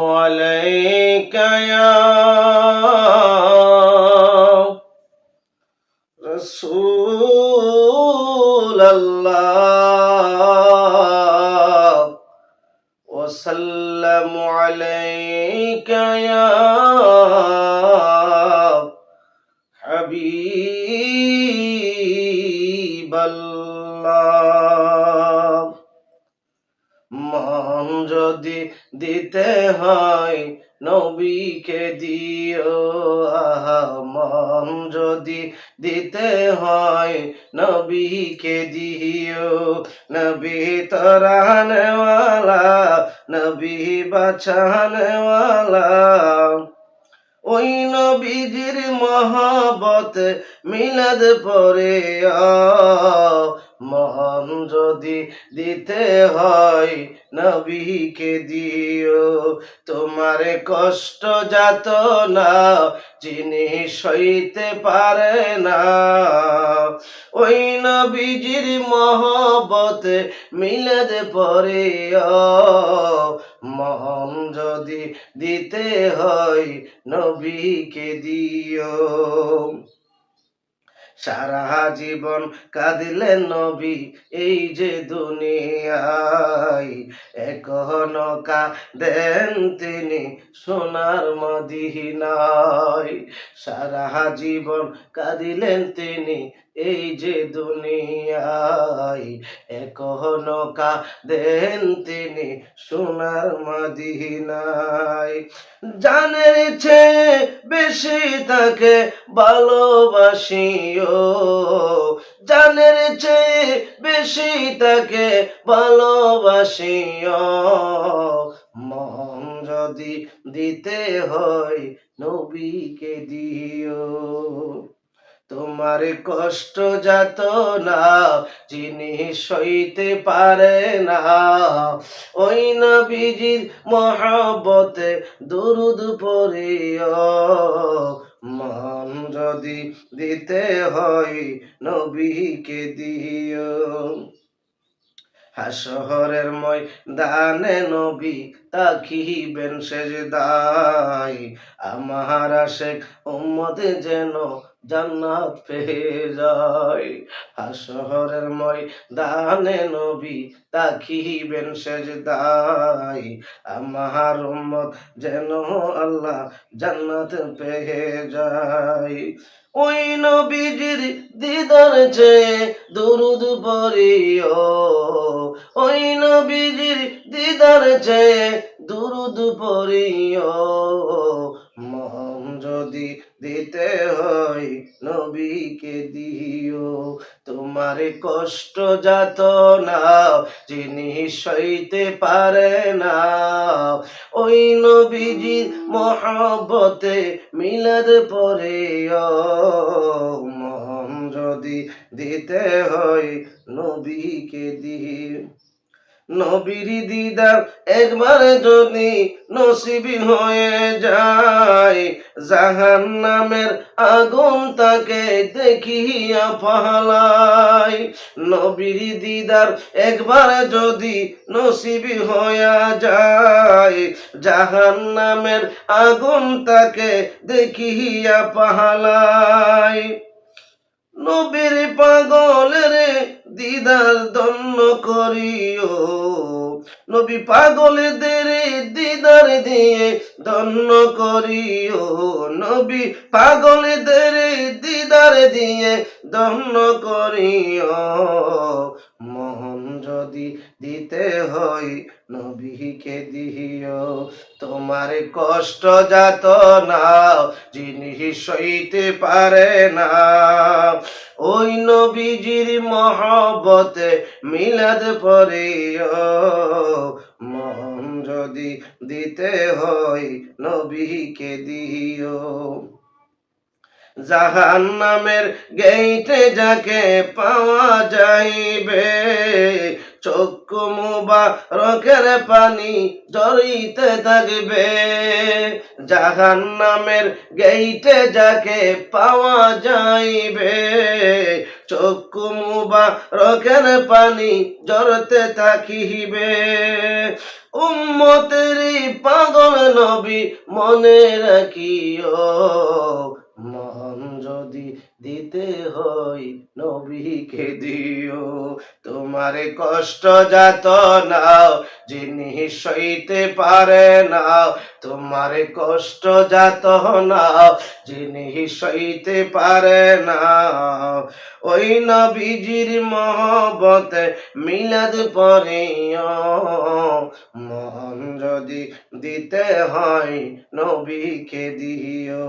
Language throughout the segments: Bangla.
عليك يا رسول الله. وسلم عليك يا حبيب যদি দিতে হয়, নবীকে দিও। আহা যদি দিতে হয়, নবীকে দিও। নবী তরানওয়ালা, নবী বাঁচানওয়ালা ওই নবীজির মহাবত মিলাদ পরে মহান যদি দিতে হয় নবীকে দিও। তোমার কষ্ট যাত না যিনি সইতে পারে না। ওই নবীজির মহবত মিলাদ পরে মহান যদি দিতে হয় নবীকে দিও। সারা জীবন কাঁদিলেন নবী, এই যে দুনিয়ায় এখনও কাঁদেন তিনি সোনার মদিনায়। সারা জীবন কাঁদিলেন তিনি, এই যে দুনিয়ায় এখনও কাঁদেন তিনি সোনার মদিনায়। জানের চেয়ে বেশি তাকে ভালোবাসিও। চেয়ে বেশি তাকে ভালোবাসিও। মন যদি দিতে হয় নবীকে দিও। তোমার কষ্ট যাত না, যিনি সইতে পারে না। ওই নবীজির মহাবতে দুরুদ পড়িও। মন যদি দিতে হয়, নবীকে দিও। হাসহরের মই দানে নবী তাকিবেন দায় আমার আশেক উম্মত যেন জান্নাত পেয়ে যায়। হাসহরের মই দানে নবী তাকিবেন দায় আমার উম্মত যেন আল্লাহ জান্নাত পেয়ে যায়। ওই নবীজির দিদার চেয়ে দুরুদ পড়িও। ওই নবীজির দিদার চেয়ে দুরুদ পড়িও। মন যদি দিতে হয় নবীকে দিও। তোমার কষ্ট যাত না যিনি সইতে পারে না ওই নবীজির মহাবতে মিলাদ পরে মহম যদি দিতে হয় নবীকে দিও। নবীর দিদার একবার যদি নসিবি হয়ে যায় জাহান নামের আগুন তাকে দেখিয়া পালায় নবীর দিদার একবার যদি নসিবি হয়ে যায় জাহান নামের আগুন তাকে দেখিয়া পালায় নবীর পাগলের দিদার ধন্য করিও। নবী পাগলদের দিদার দিয়ে ধন্য করিও। নবী পাগলদের দিদার দিয়ে ধন্য করিও। মন যদি দিতে হয়, নবীকে দিও তোমার কষ্ট যাত না যিনি সইতে পারে না ওই নবীজির মহব্বতে মিলাদ পরে মন যদি দিতে হয়, নবীকে দিও জাহান নামের গেইটে যাকে পাওয়া যাইবে, চক্ষু মুবারকের পানি জড়িতে থাকবে। জাহান নামের গেইটে যাকে পাওয়া যাইবে, চক্ষু মুবা রকের পানি জড়তে থাকিবে। উম্মতেরই পাগল নবী মনে রাখিও যদি দিতে হই নবীকে দিও। তোমার কষ্ট যাত নাও, যিনি সইতে পারে নাও। তোমার কষ্ট যাত নাও, যিনি সইতে পারে না ওই নবীজির মহবতে মিলাদ পড়িও। মন যদি দিতে হয় নবীকে দিও।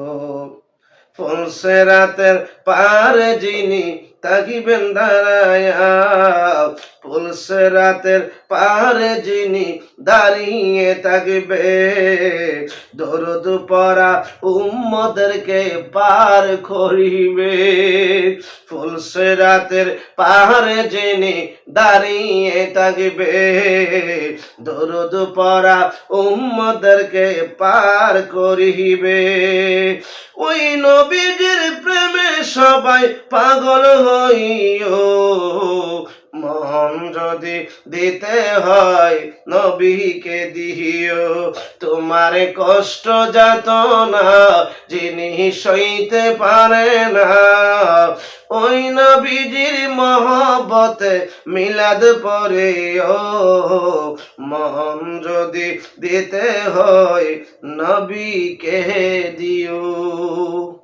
ফুলসে রাতের পারে যিনি তাকিবেন দাঁড়ায়া ফুলসে রাতের পারে যিনি দাঁড়িয়ে থাকবে দরদ পরা উম্মদেরকে পার করিবে। ফুলসে রাতের পাহাড়ে যিনি দাঁড়িয়ে থাকবে, দরদ পরা উম্মদেরকে পার করিবে। ওই নবীজির প্রেমে সবাই পাগল হইও মন যদি দিতে হয়, নবীকে দিও তোমার কষ্ট যাত না যিনি সইতে পারে না। ওই নবীজির মহব্বতে মিলাদ পরে ও মন যদি দিতে হয়, নবীকে দিও।